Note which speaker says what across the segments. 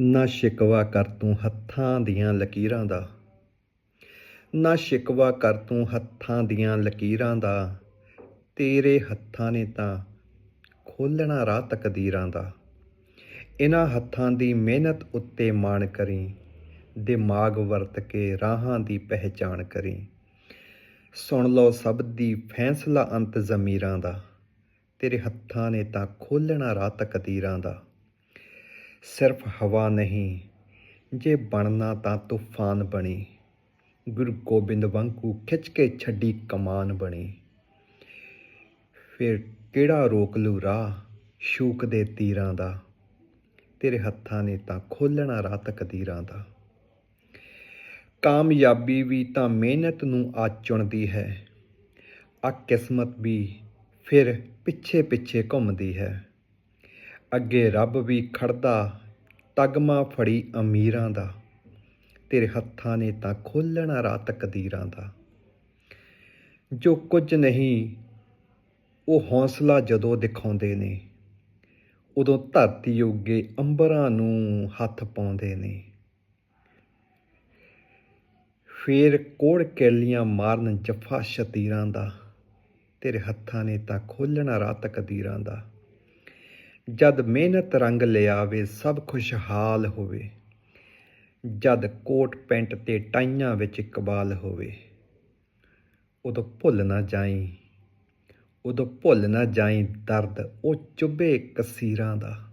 Speaker 1: ਨਾ ਸ਼ਿਕਵਾ ਕਰ ਤੂੰ ਹੱਥਾਂ ਦੀਆਂ ਲਕੀਰਾਂ ਦਾ। ਨਾ ਸ਼ਿਕਵਾ ਕਰ ਤੂੰ ਹੱਥਾਂ ਦੀਆਂ ਲਕੀਰਾਂ ਦਾ। ਤੇਰੇ ਹੱਥਾਂ ਨੇ ਤਾਂ ਖੋਲਣਾ ਰਾਹ ਤਕਦੀਰਾਂ ਦਾ। ਇਹਨਾਂ ਹੱਥਾਂ ਦੀ ਮਿਹਨਤ ਉੱਤੇ ਮਾਣ ਕਰੀ, ਦਿਮਾਗ ਵਰਤ ਕੇ ਰਾਹਾਂ ਦੀ ਪਹਿਚਾਣ ਕਰੀ। ਸੁਣ ਲਓ ਸਭ ਦੀ ਫੈਸਲਾ ਅੰਤ ਜ਼ਮੀਰਾਂ ਦਾ। ਤੇਰੇ ਹੱਥਾਂ ਨੇ ਤਾਂ ਖੋਲਣਾ ਰਾਹ ਤਕਦੀਰਾਂ ਦਾ। ਸਿਰਫ ਹਵਾ ਨਹੀਂ, ਜੇ ਬਣਨਾ ਤਾਂ ਤੂਫਾਨ ਬਣੀ। ਗੁਰੂ ਗੋਬਿੰਦ ਵਾਂਗੂ ਖਿੱਚ ਕੇ ਛੱਡੀ ਕਮਾਨ ਬਣੀ। ਫਿਰ ਕਿਹੜਾ ਰੋਕ ਲੂ ਰਾਹ ਸ਼ੂਕ ਦੇ ਤੀਰਾਂ ਦਾ? ਤੇਰੇ ਹੱਥਾਂ ਨੇ ਤਾਂ ਖੋਲਣਾ ਰਾਹ ਤਕਦੀਰਾਂ ਦਾ। ਕਾਮਯਾਬੀ ਵੀ ਤਾਂ ਮਿਹਨਤ ਨੂੰ ਆ ਚੁਣਦੀ ਹੈ ਆ ਕਿਸਮਤ ਵੀ ਫਿਰ ਪਿੱਛੇ ਪਿੱਛੇ ਘੁੰਮਦੀ ਹੈ। ਅੱਗੇ ਰੱਬ ਵੀ ਖੜਦਾ, ਤਗਮਾ ਫੜੀ ਅਮੀਰਾਂ ਦਾ। ਤੇਰੇ ਹੱਥਾਂ ਨੇ ਤਾਂ ਖੋਲਣਾ ਰਾਹ ਤਕਦੀਰਾਂ ਦਾ। ਜੋ ਕੁਝ ਨਹੀਂ, ਉਹ ਹੌਸਲਾ ਜਦੋਂ ਦਿਖਾਉਂਦੇ ਨੇ, ਉਦੋਂ ਧਰਤੀ ਉੱਗੇ ਅੰਬਰਾਂ ਨੂੰ ਹੱਥ ਪਾਉਂਦੇ ਨੇ। ਫੇਰ ਕੋੜ ਕੈਲੀਆਂ ਮਾਰਨ ਜਫਾ ਸ਼ਤੀਰਾਂ ਦਾ, ਤੇਰੇ ਹੱਥਾਂ ਨੇ ਤਾਂ ਖੋਲਣਾ ਰਾਹ ਤਕਦੀਰਾਂ ਦਾ। ਜਦ ਮਿਹਨਤ ਰੰਗ ਲਿਆਵੇ, ਸਭ ਖੁਸ਼ਹਾਲ ਹੋਵੇ। ਜਦ ਕੋਟ ਪੈਂਟ ਤੇ ਟਾਈਆਂ ਵਿੱਚ ਇਕਬਾਲ ਹੋਵੇ। ਉਦੋਂ ਭੁੱਲ ਨਾ ਜਾਈ, ਉਦੋਂ ਭੁੱਲ ਨਾ ਜਾਈ ਦਰਦ ਉਹ ਚੁੱਭੇ ਕਸੀਰਾਂ ਦਾ।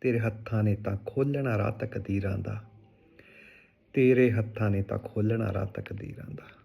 Speaker 1: ਤੇਰੇ ਹੱਥਾਂ ਨੇ ਤਾਂ ਖੋਲਣਾ ਰਾਹ ਤਕਦੀਰਾਂ ਦਾ। ਤੇਰੇ ਹੱਥਾਂ ਨੇ ਤਾਂ ਖੋਲਣਾ ਰਾਹ ਤਕਦੀਰਾਂ ਦਾ।